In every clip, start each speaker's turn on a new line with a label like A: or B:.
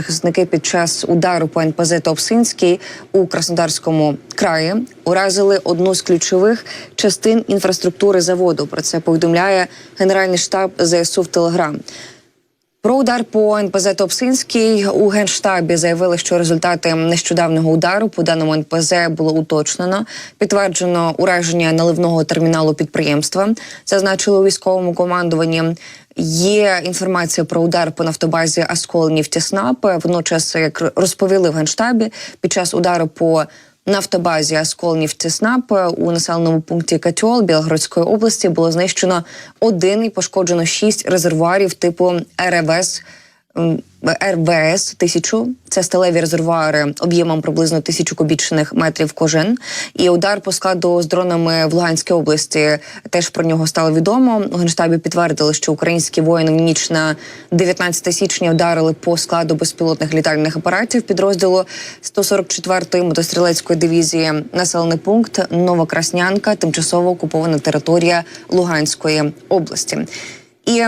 A: Захисники під час удару по НПЗ Топсинський у Краснодарському краї уразили одну з ключових частин інфраструктури заводу. Про це повідомляє Генеральний штаб ЗСУ в Телеграм. Про удар по НПЗ Топсинський у генштабі заявили, що результати нещодавнього удару по даному НПЗ було уточнено. Підтверджено ураження наливного терміналу підприємства. Зазначили у військовому командуванні. Є інформація про удар по нафтобазі Асколнів Тіснап. Водночас, як розповіли в генштабі, під час удару по нафтобазі Асколнів Тіснап у населеному пункті Катьол Білгородської області було знищено один і пошкоджено шість резервуарів типу РВС. РВС 1000 – це сталеві резервуари об'ємом приблизно тисячу кубічних метрів кожен. І удар по складу з дронами в Луганській області теж про нього стало відомо. У генштабі підтвердили, що українські воїни в ніч на 19 січня ударили по складу безпілотних літальних апаратів підрозділу 144-ї мотострілецької дивізії. Населений пункт Новокраснянка, тимчасово окупована територія Луганської області. І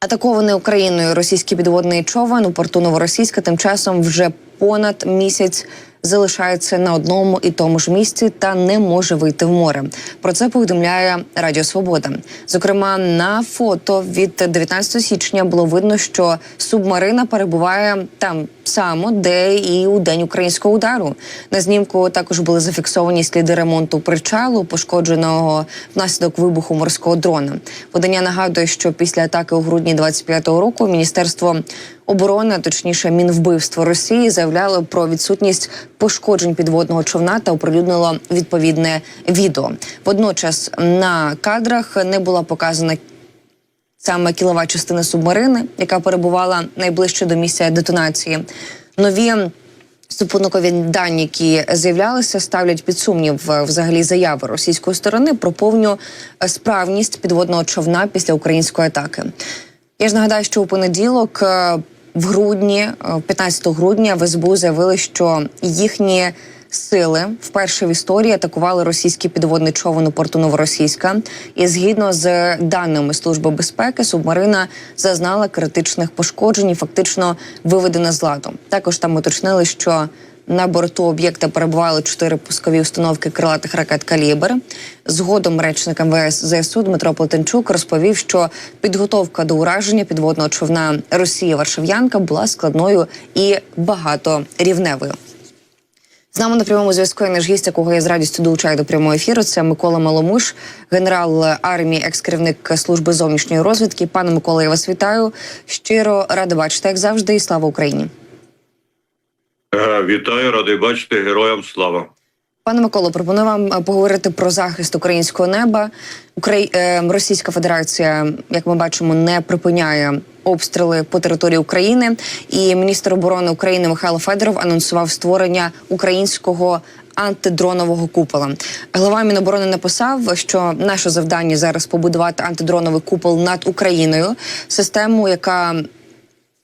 A: Атакований Україною російський підводний човен у порту Новоросійська тим часом вже понад місяць залишається на одному і тому ж місці та не може вийти в море. Про це повідомляє Радіо Свобода. Зокрема, на фото від 19 січня було видно, що субмарина перебуває там само, де і у день українського удару. На знімку також були зафіксовані сліди ремонту причалу, пошкодженого внаслідок вибуху морського дрона. Видання нагадує, що після атаки у грудні 25-го року міністерство оборони, а точніше мінвбивство Росії, заявляло про відсутність пошкоджень підводного човна та оприлюднило відповідне відео. Водночас на кадрах не була показана саме кілова частина субмарини, яка перебувала найближче до місця детонації. Нові супутникові дані, які з'являлися, ставлять під сумнів е, взагалі заяви російської сторони про повну е, справність підводного човна після української атаки. Я ж нагадаю, що у понеділок. Е, В грудні, е, 15 грудня, в СБУ заявили, що їхні сили вперше в історії атакували російський підводний човен у порту Новоросійська. І згідно з даними Служби безпеки, субмарина зазнала критичних пошкоджень і фактично виведена з ладу. Також там уточнили, що на борту об'єкта перебували чотири пускові установки крилатих ракет «Калібр». Згодом речник МВС ЗСУ Дмитро Плетенчук розповів, що підготовка до ураження підводного човна Росія Варшав'янка була складною і багаторівневою. З нами на прямому зв'язку є наш гість, якого я з радістю долучаю до прямого ефіру. Це Микола Маломуш, генерал армії, екс-керівник служби зовнішньої розвідки. Пане Микола, я вас вітаю. Щиро рада бачити, як завжди, і слава Україні.
B: Е, Вітаю, радий бачити героям слава.
A: Пане Миколо, пропоную вам е, поговорити про захист українського неба. Украї... е, Російська Федерація, як ми бачимо, не припиняє обстріли по території України. І міністр оборони України Михайло Федоров анонсував створення українського. Антидронового купола глава Міноборони написав, що наше завдання зараз побудувати антидроновий купол над Україною, систему, яка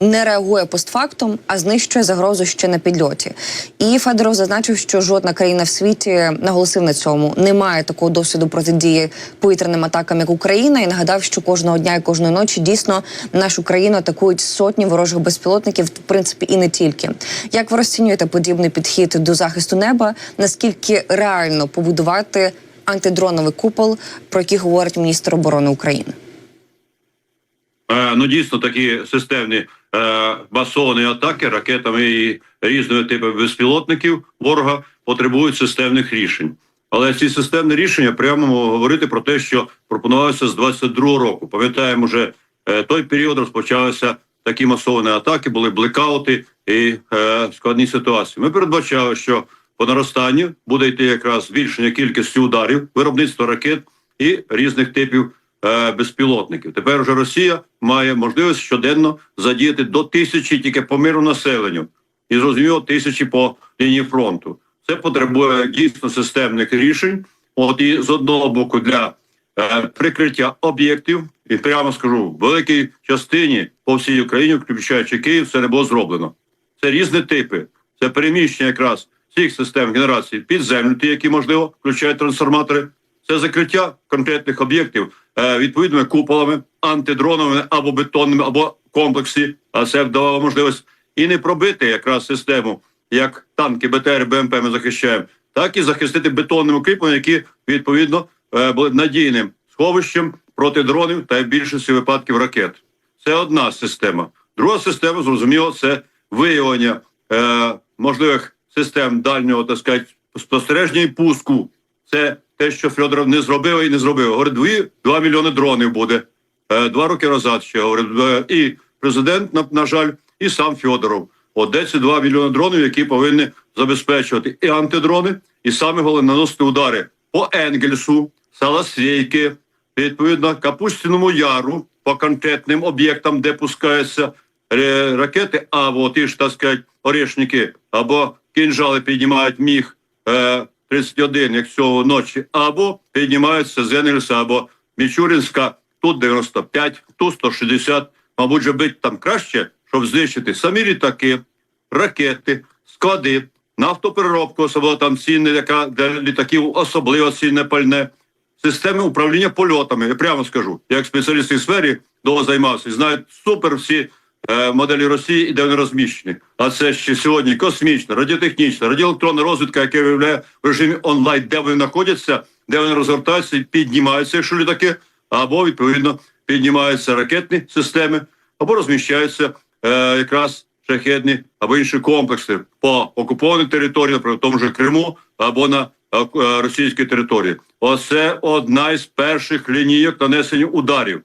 A: не реагує постфактум, а знищує загрозу ще на підльоті. І Федоров зазначив, що жодна країна в світі наголосив на цьому. Не має такого досвіду протидії повітряним атакам, як Україна, і нагадав, що кожного дня і кожної ночі дійсно нашу країну атакують сотні ворожих безпілотників, в принципі, і не тільки. Як ви розцінюєте подібний підхід до захисту неба? Наскільки реально побудувати антидроновий купол, про який говорить міністр оборони України?
B: Е, Ну дійсно такі системні е, масовані атаки ракетами і різного типу безпілотників ворога потребують системних рішень. Але ці системні рішення прямо говорити про те, що пропонувалося з 22-го року. Пам'ятаємо, вже е, той період розпочалися такі масовані атаки, були блекаути і е, складні ситуації. Ми передбачали, що по наростанню буде йти якраз збільшення кількості ударів, виробництво ракет і різних типів безпілотників. Тепер вже Росія має можливість щоденно задіяти до тисячі тільки по миру населенню, і зрозуміло тисячі по лінії фронту. Це потребує дійсно системних рішень. От і з одного боку для е, прикриття об'єктів, і прямо скажу, в великій частині по всій Україні, включаючи Київ, це не було зроблено. Це різні типи. Це переміщення якраз всіх систем генерації під землю, ті, які можливо включають трансформатори. Це закриття конкретних об'єктів е, відповідними куполами, антидроновими або бетонними, або комплексі. А це давало можливість і не пробити якраз систему, як танки, БТР, БМП ми захищаємо, так і захистити бетонним укріпленням, які відповідно е, були надійним сховищем проти дронів та в більшості випадків ракет. Це одна система. Друга система, зрозуміло, це виявлення е, можливих систем дальнього так сказати, спостереження і пуску. Це те, що Федоров не зробив і не зробив. Говорить, дві, 2 мільйони дронів буде. Е, два роки назад ще говорить. Е, і президент, на, на жаль, і сам Федоров. От де ці 2 мільйони дронів, які повинні забезпечувати і антидрони, і саме головне наносити удари по Енгельсу, Саласвейки, відповідно Капустіному Яру, по конкретним об'єктам, де пускаються е, ракети, або ті ж, так сказати, орешники, або кінжали піднімають міг 31, як цього ночі, або піднімаються з Енгельса, або Мічурінська, тут 95, тут 160. Мабуть, же бить там краще, щоб знищити самі літаки, ракети, склади, нафтопереробку, особливо там цінне, яка для літаків особливо цінне пальне, системи управління польотами. Я прямо скажу, як спеціаліст цій сфері довго займався, знають супер всі моделі Росії і де вони розміщені. А це ще сьогодні космічна, радіотехнічна, радіоелектронна розвідка, яка виявляє в режимі онлайн, де вони знаходяться, де вони розгортаються і піднімаються, якщо літаки, або відповідно піднімаються ракетні системи, або розміщаються е, якраз шахедні або інші комплекси по окупованій території, наприклад, в тому ж Криму або на е, е, російській території. Оце одна із перших лінійок нанесення ударів.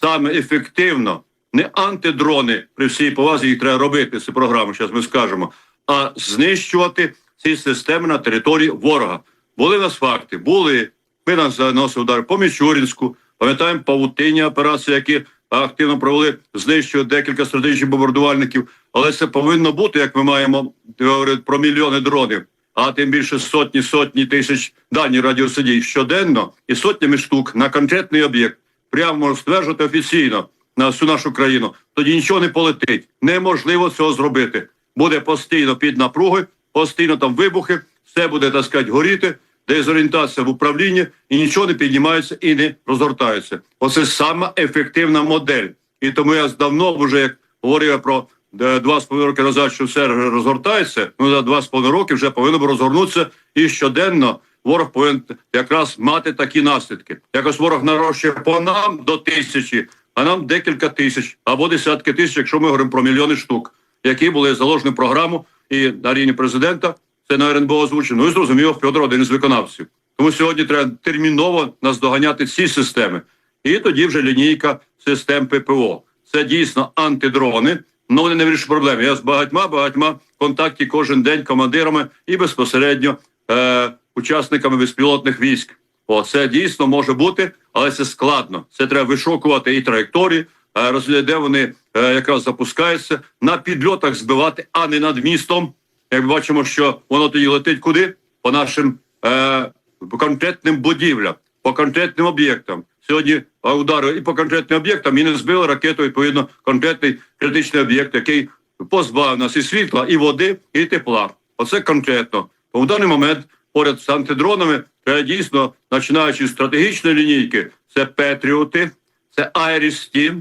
B: Саме ефективно, не антидрони при всій повазі їх треба робити. Це програма, зараз ми скажемо, а знищувати ці системи на території ворога. Були в нас факти, були. Ми нас заносили удари по Мічурінську, пам'ятаємо павутинні операції, які активно провели, знищують декілька стратегічних бомбардувальників. Але це повинно бути, як ми маємо говорити про мільйони дронів, а тим більше сотні сотні тисяч дані радіосидій щоденно і сотнями штук на конкретний об'єкт. Прямо можу стверджувати офіційно на всю нашу країну. Тоді нічого не полетить. Неможливо цього зробити. Буде постійно під напруги, постійно там вибухи, все буде так сказати, горіти дезорієнтація в управлінні і нічого не піднімається і не розгортається. Оце сама ефективна модель. І тому я давно вже як говорив про е, два з половиною роки назад, що все розгортається. Ну за два з половиною роки вже повинно розгорнутися і щоденно. Ворог повинен якраз мати такі наслідки. Якось ворог нарощує по нам до тисячі, а нам декілька тисяч або десятки тисяч, якщо ми говоримо про мільйони штук, які були заложені в програму і на рівні президента. Це на РНБО озвучено. Ну і зрозуміло, Федор один із виконавців. Тому сьогодні треба терміново наздоганяти ці системи. І тоді вже лінійка систем ППО. Це дійсно антидрони. Ну вони не вирішують проблеми. Я з багатьма багатьма в контакті кожен день командирами і безпосередньо е, учасниками безпілотних військ. О, це дійсно може бути, але це складно. Це треба вишукувати і траєкторії, е, розглядати, де вони е, якраз запускаються на підльотах збивати, а не над містом. Як бачимо, що воно тоді летить куди? По нашим е, конкретним будівлям, по конкретним об'єктам. Сьогодні е, удари і по конкретним об'єктам і не збили ракету, відповідно, конкретний критичний об'єкт, який позбавив нас і світла, і води, і тепла. Оце конкретно. В даний момент поряд з антидронами треба дійсно, починаючи з стратегічної лінійки, це Петріоти, це Айріс-Ті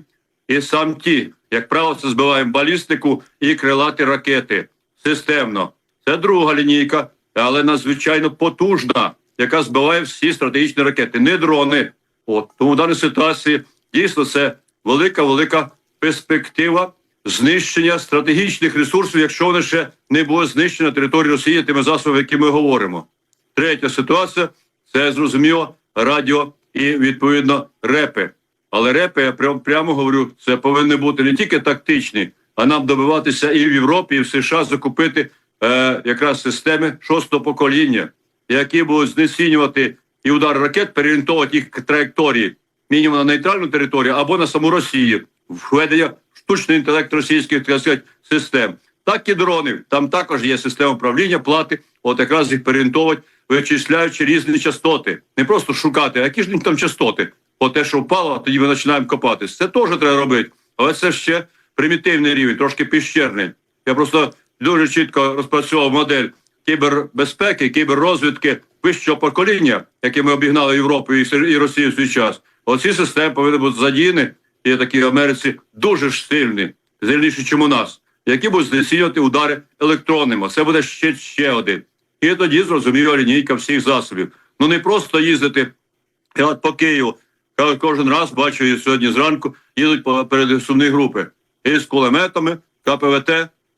B: і сам ті. Як правило, це збиваємо балістику і крилаті ракети системно. Це друга лінійка, але надзвичайно потужна, яка збиває всі стратегічні ракети, не дрони. От тому в даній ситуації дійсно це велика, велика перспектива знищення стратегічних ресурсів, якщо вони ще не було знищено на території Росії тими засобами, які ми говоримо. Третя ситуація це зрозуміло радіо і відповідно репи. Але репи, я прям, прямо говорю, це повинні бути не тільки тактичні, а нам добиватися і в Європі, і в США закупити е, якраз системи шостого покоління, які будуть знецінювати і удар ракет, переорієнтовувати їх траєкторії мінімум на нейтральну територію або на саму Росію, введення штучний інтелект російських так сказати, систем. Так і дрони. Там також є система управління, плати, от якраз їх переорієнтовувати, вичисляючи різні частоти. Не просто шукати, а які ж там частоти. От те, що впало, тоді ми починаємо копатись. Це теж треба робити. Але це ще примітивний рівень, трошки піщерний. Я просто дуже чітко розпрацьовував модель кібербезпеки, кіберрозвідки вищого покоління, яке ми обігнали Європу і Росію в свій час. Оці системи повинні бути задіяні, і такі в Америці дуже ж сильні, сильніші, ніж у нас. які будуть знецінювати удари електронними. Це буде ще, ще один. І тоді зрозуміло лінійка всіх засобів. Ну не просто їздити я от по Києву ка- кожен раз бачу і сьогодні зранку їдуть перед сумні групи із кулеметами, КПВТ.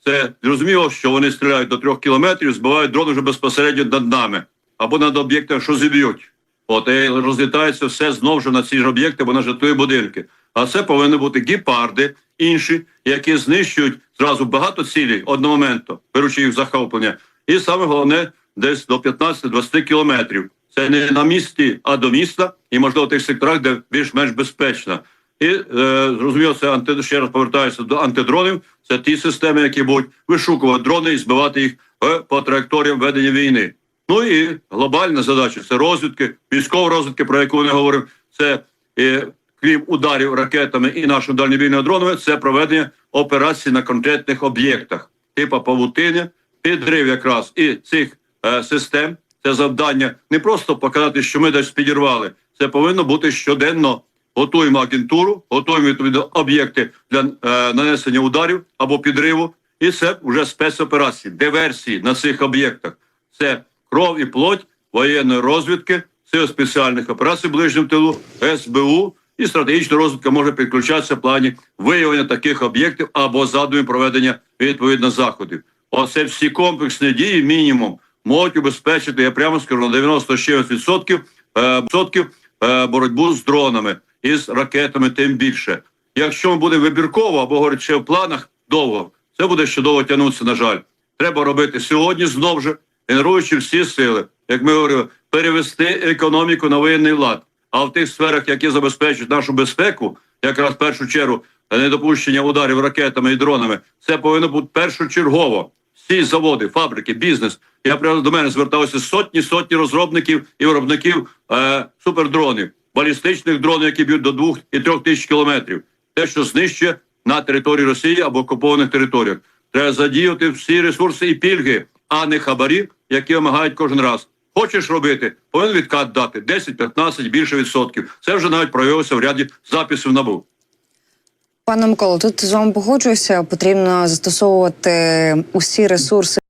B: Це зрозуміло, що вони стріляють до трьох кілометрів, збивають дрон вже безпосередньо над нами або над об'єктами, що зіб'ють. От і розлітається все знову ж на ці ж об'єкти, або на житлові будинки. А це повинні бути гіпарди, інші, які знищують зразу багато цілей одномоментно, беручи їх в захоплення. І саме головне, десь до 15-20 кілометрів. Це не на місці, а до міста, і можливо в тих секторах, де більш-менш безпечно. І е, зрозуміло, це анти, ще раз повертаюся до антидронів. Це ті системи, які будуть вишукувати дрони і збивати їх е, по траєкторіям ведення війни. Ну і глобальна задача це розвідки, військова розвідки, про яку не говоримо. Це е, крім ударів ракетами і нашими дальнобійними дронами, це проведення операцій на конкретних об'єктах, типу павутини, підрив якраз і цих е, систем. Це завдання не просто показати, що ми десь підірвали. Це повинно бути щоденно. Готуємо агентуру, готуємо відповідно об'єкти для е, нанесення ударів або підриву, і це вже спецоперації, диверсії на цих об'єктах. Це кров і плоть воєнної розвідки, сил спеціальних операцій в ближньому тилу, СБУ і стратегічна розвідка може підключатися в плані виявлення таких об'єктів або задумів проведення відповідно заходів. Оце всі комплексні дії, мінімум, можуть убезпечити, я прямо скажу, на 96% е, відсотків, е, боротьбу з дронами і з ракетами, тим більше. Якщо ми будемо вибірково або говорить ще в планах довго, це буде ще довго тягнутися, на жаль. Треба робити сьогодні знов же, генеруючи всі сили, як ми говорили, перевести економіку на воєнний лад. А в тих сферах, які забезпечують нашу безпеку, якраз в першу чергу недопущення ударів ракетами і дронами, це повинно бути першочергово. Всі заводи, фабрики, бізнес. Я прямо до мене зверталися сотні сотні розробників і виробників е, супердронів, балістичних дронів, які б'ють до двох і трьох тисяч кілометрів. Те, що знищує на території Росії або окупованих територіях. Треба задіяти всі ресурси і пільги, а не хабарі, які вимагають кожен раз. Хочеш робити, повинен відкат дати 10-15 більше відсотків. Це вже навіть проявилося в ряді записів НАБУ.
A: Пане Миколо, тут з вами погоджуюся. Потрібно застосовувати усі ресурси.